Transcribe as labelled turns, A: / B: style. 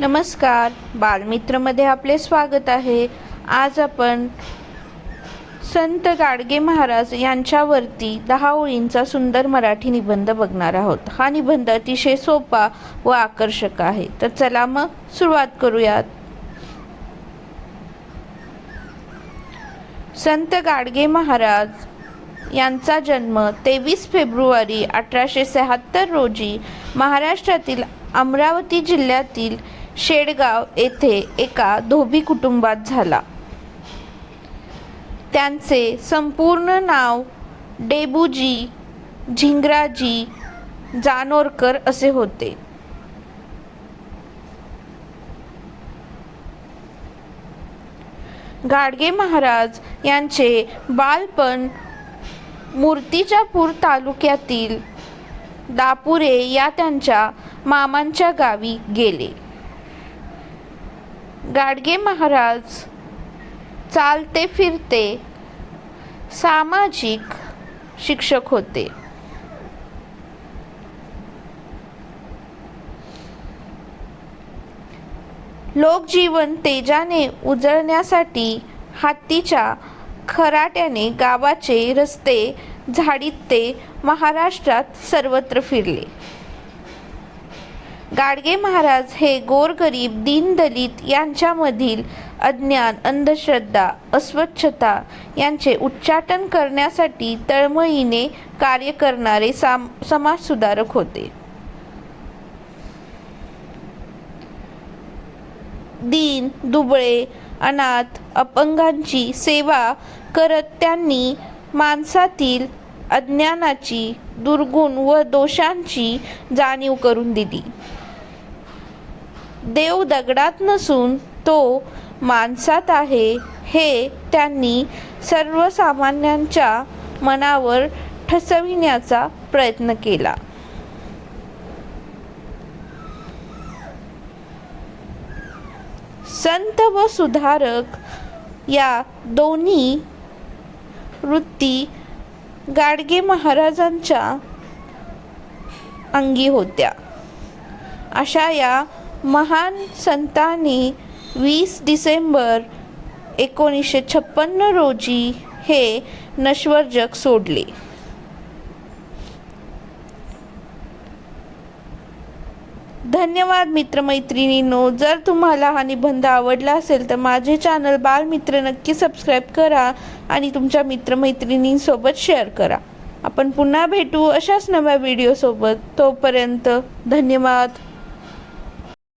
A: नमस्कार. बालमित्रमध्ये आपले स्वागत आहे. आज आपण संत गाडगे महाराज यांच्यावरती दहा ओळींचा सुंदर मराठी निबंध बघणार आहोत. हा निबंध अतिशय सोपा व आकर्षक आहे. तर चला मग सुरुवात करूयात. संत गाडगे महाराज यांचा जन्म तेवीस फेब्रुवारी अठराशे शहात्तर रोजी महाराष्ट्रातील अमरावती जिल्ह्यातील शेडगाव येथे एका धोबी कुटुंबात झाला. त्यांचे संपूर्ण नाव डेबूजी झिंगराजी जानोरकर असे होते. गाडगे महाराज यांचे बालपण मूर्तिजापूर तालुक्यातील दापुरे या त्यांच्या मामांच्या गावी गेले. गाडगे महाराज चालते फिरते सामाजिक शिक्षक होते. लोकजीवन तेजाने उजळण्यासाठी हत्तीच्या खराट्याने गावाचे रस्ते झाडीत ते महाराष्ट्रात सर्वत्र फिरले. गाडगे महाराज हे गोरगरीब दीनदलित यांच्यामधील अज्ञान अंधश्रद्धा अस्वच्छता यांचे उच्चाटन करण्यासाठी तळमळीने कार्य करणारे साम समाजसुधारक होते. दीन दुबळे अनाथ अपंगांची सेवा करत त्यांनी माणसातील अज्ञानाची दुर्गुण व दोषांची जाणीव करून दिली. देव दगडात नसून तो माणसात आहे हे त्यांनी सर्वसामान्यांच्या मनावर ठसविण्याचा प्रयत्न केला. संत व सुधारक या दोन्ही वृत्ती गाडगे महाराजांच्या अंगी होत्या. अशा या महान संतांनी वीस डिसेंबर एकोणीसशे छप्पन्न रोजी हे नश्वर जग सोडले. धन्यवाद मित्रमैत्रिणींनो. जर तुम्हाला हा निबंध आवडला असेल तर माझे चॅनल बालमित्र नक्की सबस्क्राईब करा आणि तुमच्या मित्रमैत्रिणींसोबत शेअर करा. आपण पुन्हा भेटू अशाच नव्या व्हिडिओसोबत. तोपर्यंत धन्यवाद.